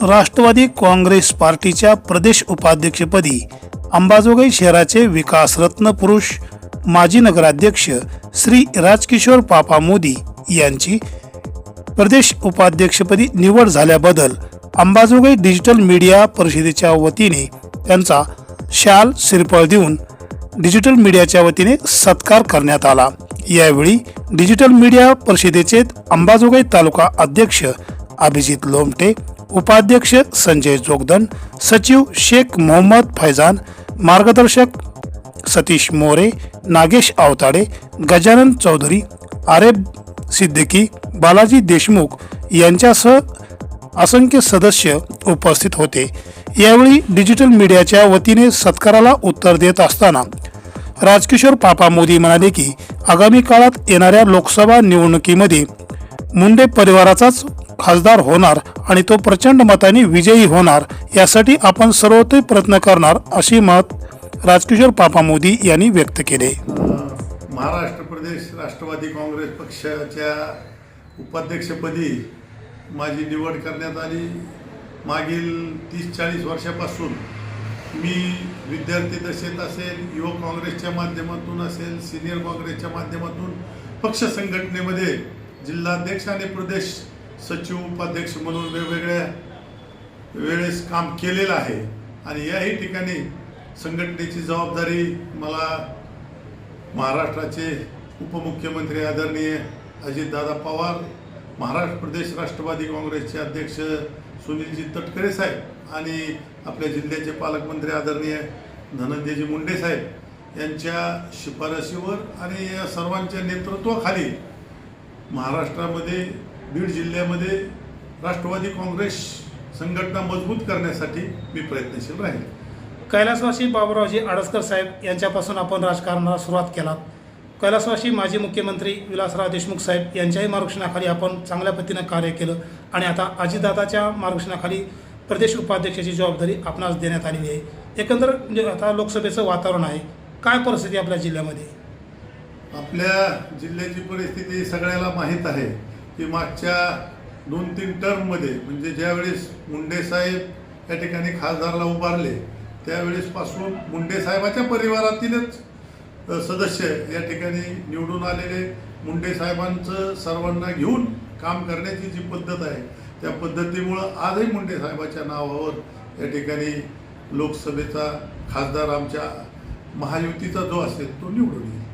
राष्ट्रवादी काँग्रेस पार्टीच्या प्रदेश उपाध्यक्षपदी अंबाजोगाई शहराचे विकासरत्न पुरुष माजी नगराध्यक्ष श्री राजकिशोर पापा मोदी यांची प्रदेश उपाध्यक्षपदी निवड झाल्याबद्दल अंबाजोगाई डिजिटल मीडिया परिषदेच्या वतीने त्यांचा शाल सिरपळ देऊन डिजिटल मीडियाच्या वतीने सत्कार करण्यात आला. यावेळी डिजिटल मीडिया परिषदेचे अंबाजोगाई तालुका अध्यक्ष अभिजित लोमटे उपाध्यक्ष संजय जोगदन सचिव शेख मोहम्मद फैजान मार्गदर्शक सतीश मोरे नागेश आवताडे गजानन चौधरी आरेब सिद्दीकी बालाजी देशमुख यांच्यासह असंख्य सदस्य उपस्थित होते. यावेळी डिजिटल मीडियाच्या वतीने सत्काराला उत्तर देत असताना राजकिशोर पापा मोदी म्हणाले की आगामी काळात येणाऱ्या लोकसभा निवडणुकीमध्ये मुंडे परिवाराचाच खासदार होणार आणि तो प्रचंड मताने विजयी होणार यासाठी आपण सर्वतोय प्रयत्न करणार अशी मत राजकिशोर पापा मोदी यांनी व्यक्त केले. महाराष्ट्र प्रदेश राष्ट्रवादी काँग्रेस पक्षाच्या उपाध्यक्षपदी माझी निवड करण्यात आली. मागील तीस चाळीस वर्षापासून मी विद्यार्थी दशेत असेल युवक काँग्रेसच्या माध्यमातून असेल सिनियर काँग्रेसच्या माध्यमातून पक्ष संघटनेमध्ये जिल्हाध्यक्ष आणि प्रदेश सचिव उपाध्यक्ष म्हणून वेगवेगळ्या वेळेस काम केलेलं आहे. आणि याही ठिकाणी संघटनेची जबाबदारी मला महाराष्ट्राचे उपमुख्यमंत्री आदरणीय अजितदादा पवार महाराष्ट्र प्रदेश राष्ट्रवादी काँग्रेसचे अध्यक्ष सुनीलजी तटकरे साहेब आणि आपल्या जिल्ह्याचे पालकमंत्री आदरणीय धनंजयजी मुंडे साहेब यांच्या शिफारशीवर आणि या सर्वांच्या नेतृत्वाखाली महाराष्ट्रामध्ये बीड जिल्ह्यामध्ये राष्ट्रवादी काँग्रेस संघटना मजबूत करण्यासाठी मी प्रयत्नशील राहील. कैलासवासी बाबुरावजी आडसकर साहेब यांच्यापासून आपण राजकारणाला सुरुवात केलात. कैलासवासी माजी मुख्यमंत्री विलासराव देशमुख साहेब यांच्याही मार्गदर्शनाखाली आपण चांगल्या पद्धतीनं कार्य केलं आणि आता अजितदादाच्या मार्गदर्शनाखाली प्रदेश उपाध्यक्षाची जबाबदारी आपणास देण्यात आलेली आहे. एकंदर जे आता लोकसभेचं वातावरण आहे. काय परिस्थिती आपल्या जिल्ह्यामध्ये? आपल्या जिल्ह्याची परिस्थिती सगळ्याला माहीत आहे. की मागच्या दोन तीन टर्ममध्ये म्हणजे ज्यावेळेस मुंडे साहेब या ठिकाणी खासदारला उभारले त्यावेळेसपासून मुंडे साहेबाच्या परिवारातीलच सदस्य या ठिकाणी निवडून आलेले. मुंडे साहेबांचं सर्वांना घेऊन काम करण्याची जी पद्धत आहे त्या पद्धतीमुळं आजही मुंडे साहेबाच्या नावावर या ठिकाणी लोकसभेचा खासदार आमच्या महायुतीचा जो असेल तो निवडून येईल.